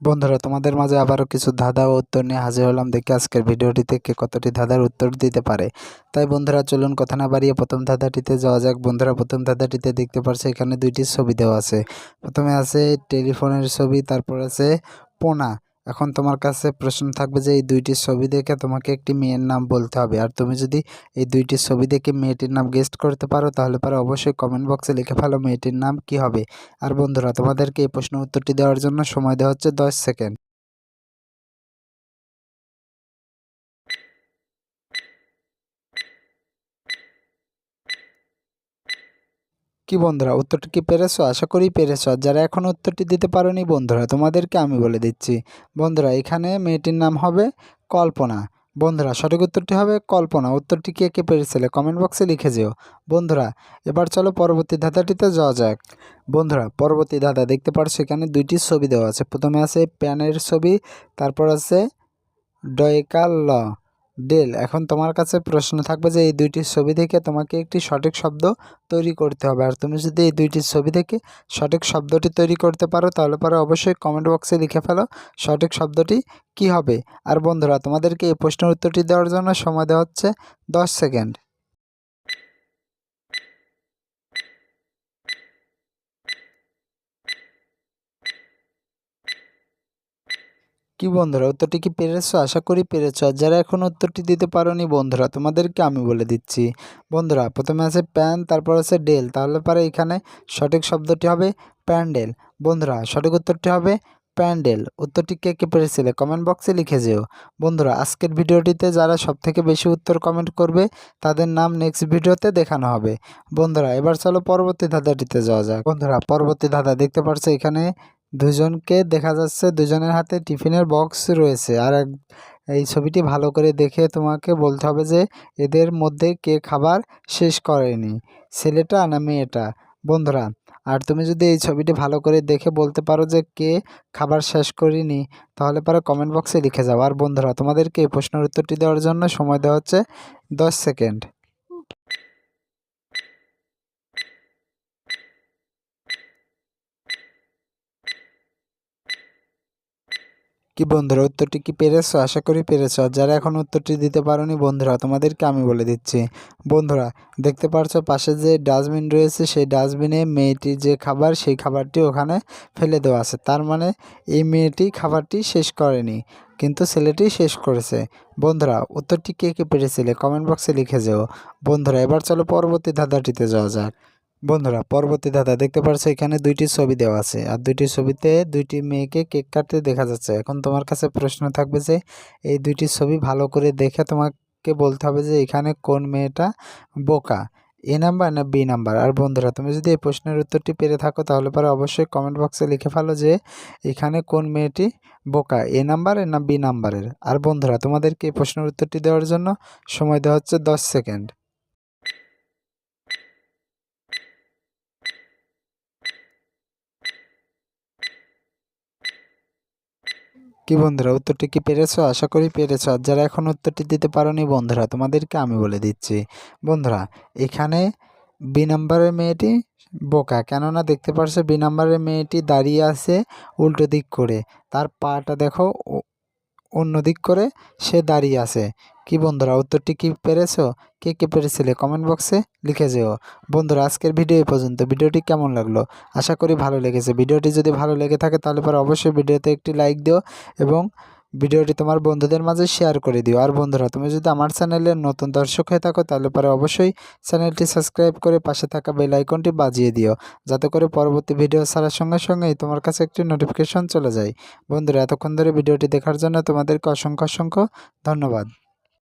বন্ধুরা, তোমাদের মাঝে আবারও কিছু ধাঁধা ও উত্তর নিয়ে হাজির হলাম। দেখে আজকের ভিডিওটিতে কে কতটি ধাঁধার উত্তর দিতে পারে। তাই বন্ধুরা, চলুন কথা না বাড়িয়ে প্রথম ধাঁধাটিতে যাওয়া যাক। বন্ধুরা, প্রথম ধাঁধাটিতে দেখতে পারছে এখানে দুইটি ছবি দেওয়া আছে। প্রথমে আছে টেলিফোনের ছবি, তারপর আছে পোনা। এখন তোমার কাছে প্রশ্ন থাকবে যে, এই দুইটি ছবি দেখে তোমাকে একটি মেয়ের নাম বলতে হবে। আর তুমি যদি এই দুইটি ছবি দেখে মেয়েটির নাম গেস্ট করতে পারো, তাহলে পরে অবশ্যই কমেন্ট বক্সে লিখে ফেলো মেয়েটির নাম কি হবে। আর বন্ধুরা, তোমাদেরকে এই প্রশ্ন উত্তরটি দেওয়ার জন্য সময় দেওয়া হচ্ছে দশ সেকেন্ড কি বন্ধুরা, উত্তরটি কি পেরেছ? আশা করি পেরেছ। যারা এখন উত্তরটি দিতে পারোনি বন্ধুরা, তোমাদেরকে আমি বলে দিচ্ছি। বন্ধুরা, এখানে মেয়েটির নাম হবে কল্পনা। বন্ধুরা, সঠিক উত্তরটি হবে কল্পনা। উত্তরটি কে কে পেরেছিলে কমেন্ট বক্সে লিখে যেও। বন্ধুরা, এবার চলো পরবর্তী ধাঁধাটিতে যাওয়া যাক। বন্ধুরা, পরবর্তী ধাঁধা দেখতে পারছ এখানে দুইটি ছবি দেওয়া আছে। প্রথমে আছে প্যানের ছবি, তারপর আছে ডয়কাল ল। ডেল এখন তোমার কাছে প্রশ্ন থাকবে যে এই দুইটি ছবি থেকে তোমাকে একটি সঠিক শব্দ তৈরি করতে হবে। আর তুমি যদি এই দুইটি ছবি থেকে সঠিক শব্দটি তৈরি করতে পারো, তাহলে পরে অবশ্যই কমেন্ট বক্সে লিখে ফেলো সঠিক শব্দটি কি হবে। আর বন্ধুরা, তোমাদেরকে এই প্রশ্নের উত্তরটি দেওয়ার জন্য সময় দেওয়া হচ্ছে দশ সেকেন্ড। কি বন্ধুরা, উত্তরটি কি পেরেছ? আশা করি পেরেছ। আর যারা এখন উত্তরটি দিতে পারোনি বন্ধুরা, তোমাদেরকে আমি বলে দিচ্ছি। বন্ধুরা, প্রথমে আছে প্যান, তারপর আছে ডেল। তাহলে পরে এখানে সঠিক শব্দটি হবে প্যান্ডেল। বন্ধুরা, সঠিক উত্তরটি হবে প্যান্ডেল। উত্তরটি কে কে পেরেছিলে? কমেন্ট বক্সে লিখে যেও। বন্ধুরা, আজকের ভিডিওটিতে যারা সবথেকে বেশি উত্তর কমেন্ট করবে, তাদের নাম নেক্সট ভিডিওতে দেখানো হবে। বন্ধুরা, এবার চলো পরবর্তী ধাঁধাটিতে যাওয়া যাক। বন্ধুরা, পরবর্তী ধাঁধা দেখতে পারছ এখানে দুজনকে দেখা যাচ্ছে, দুজনের হাতে টিফিনের বক্স রয়েছে। আর এক, এই ছবিটি ভালো করে দেখে তোমাকে বলতে হবে যে, এদের মধ্যে কে খাবার শেষ করেনি। ছেলেটা না মেয়েটা? বন্ধুরা, আর তুমি যদি এই ছবিটি ভালো করে দেখে বলতে পারো যে কে খাবার শেষ করিনি, তাহলে পরে কমেন্ট বক্সে লিখে যাও। আর বন্ধুরা, তোমাদেরকে এই প্রশ্নের উত্তরটি দেওয়ার জন্য সময় দেওয়া হচ্ছে দশ সেকেন্ড কি বন্ধুরা, উত্তরটি কি পেরেছ? আশা করি পেরেছ। যারা এখন উত্তরটি দিতে পারোনি বন্ধুরা, তোমাদেরকে আমি বলে দিচ্ছি। বন্ধুরা, দেখতে পারছ পাশে যে ডাস্টবিন রয়েছে, সেই ডাস্টবিনে মেয়েটির যে খাবার, সেই খাবারটি ওখানে ফেলে দেওয়া আছে। তার মানে এই মেয়েটি খাবারটি শেষ করেনি, কিন্তু ছেলেটি শেষ করেছে। বন্ধুরা, উত্তরটি কে কে পেরেছিলে কমেন্ট বক্সে লিখে যেও। বন্ধুরা, এবার চলো পরবর্তী ধাঁধাটিতে যাওয়া যাক। বন্ধুরা, পরবর্তী ধাঁধা দেখতে পারছ, এখানে দুইটি ছবি দেওয়া আছে। আর দুইটি ছবিতে দুইটি মেয়েকে কেক কাটতে দেখা যাচ্ছে। এখন তোমার কাছে প্রশ্ন থাকবে যে, এই দুইটি ছবি ভালো করে দেখে তোমাকে বলতে হবে যে, এখানে কোন মেয়েটা বোকা, এ নাম্বার না বি নাম্বার? আর বন্ধুরা, তুমি যদি এই প্রশ্নের উত্তরটি পেরে থাকো, তাহলে পরে অবশ্যই কমেন্ট বক্সে লিখে ফেলো যে, এখানে কোন মেয়েটি বোকা, এ নাম্বারের না বি নাম্বারের? আর বন্ধুরা, তোমাদেরকে এই প্রশ্নের উত্তরটি দেওয়ার জন্য সময় দেওয়া হচ্ছে দশ সেকেন্ড। কি বন্ধুরা, উত্তরটি কি পেরেছ? আশা করি পেরেছ। আর যারা এখন উত্তরটি দিতে পারোনি বন্ধুরা, তোমাদেরকে আমি বলে দিচ্ছি। বন্ধুরা, এখানে বি নাম্বারের মেয়েটি বোকা, কেননা দেখতে পারছ বি নাম্বারের মেয়েটি দাঁড়িয়ে আছে উল্টো দিক করে। তার পাটা দেখো অন্য দিক করে সে দাঁড়িয়ে আছে। কি বন্ধুরা, উত্তরটি কি পেরেছ? কে কে পেরেছিলে কমেন্ট বক্সে লিখে যেও। বন্ধুরা, আজকের ভিডিও পর্যন্ত। ভিডিওটি কেমন লাগল? আশা করি ভালো লেগেছে। ভিডিওটি যদি ভালো লেগে থাকে তাহলে পরে অবশ্যই ভিডিওতে একটি লাইক দিও এবং ভিডিওটি তোমার বন্ধুদের মাঝে শেয়ার করে দিও। আর বন্ধুরা, তুমি যদি আমার চ্যানেলের নতুন দর্শক হয়ে থাকো, তাহলে পরে অবশ্যই চ্যানেলটি সাবস্ক্রাইব করে পাশে থাকা বেল আইকনটি বাজিয়ে দিও, যাতে করে পরবর্তী ভিডিও ছাড়ার সঙ্গে সঙ্গেই তোমার কাছে একটি নোটিফিকেশন চলে যায়। বন্ধুরা, এতক্ষণ ধরে ভিডিওটি দেখার জন্য তোমাদেরকে অসংখ্য অসংখ্য ধন্যবাদ।